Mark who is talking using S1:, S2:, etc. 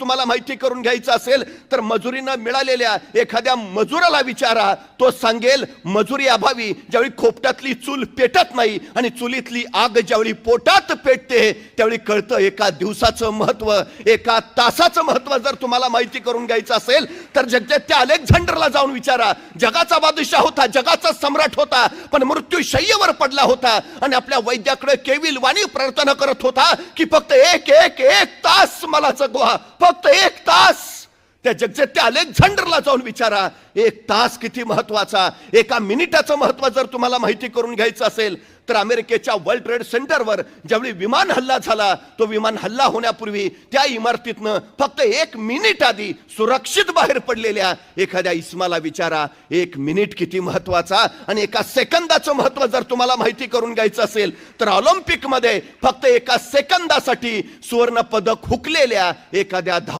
S1: तुम्हाला माहिती करून घ्यायचं असेल तर मजुरीनं मिळालेल्या एखाद्या मजुराला विचारा. तो सांगेल मजुरी अभावी ज्यावेळी खोपटातली चूल पेटत नाही आणि चुलीतली आग ज्यावेळी पोटात पेटते त्यावेळी कळतं एका दिवसाचं महत्त्व एका तासाचं महत्त्व जर तुम्हाला माहिती करून घ्यायचं असेल तर जगदेत्या अलेक्झांडरला जाऊन विचारा. जगाचा बादशाह होता जगाचा सम्राट होता पण मृत्यू शय्यवर पडला होता आणि आपल्या वैद्याकडे केविल वाणी प्रार्थना करत होता की फक्त एक एक एक तास मला जगवा. फक्त एक तास. त्या अलेक्झांडरला जाऊन विचारा एक तास किती महत्त्वाचा एका मिनिटाचं महत्त्व जर तुम्हाला माहिती करून घ्यायचं असेल तर अमेरिकेच्या वर्ल्ड ट्रेड सेंटरवर ज्यावेळी विमान हल्ला झाला तो विमान हल्ला होण्यापूर्वी त्या इमारतीतनं फक्त एक मिनिट आधी सुरक्षित बाहेर पडलेल्या एखाद्या इस्माला विचारा एक मिनिट किती महत्त्वाचा आणि एका सेकंदाचं महत्त्व जर तुम्हाला माहिती करून घ्यायचं असेल तर ऑलिम्पिकमध्ये फक्त एका सेकंदासाठी सुवर्ण पदक हुकलेल्या एखाद्या धा-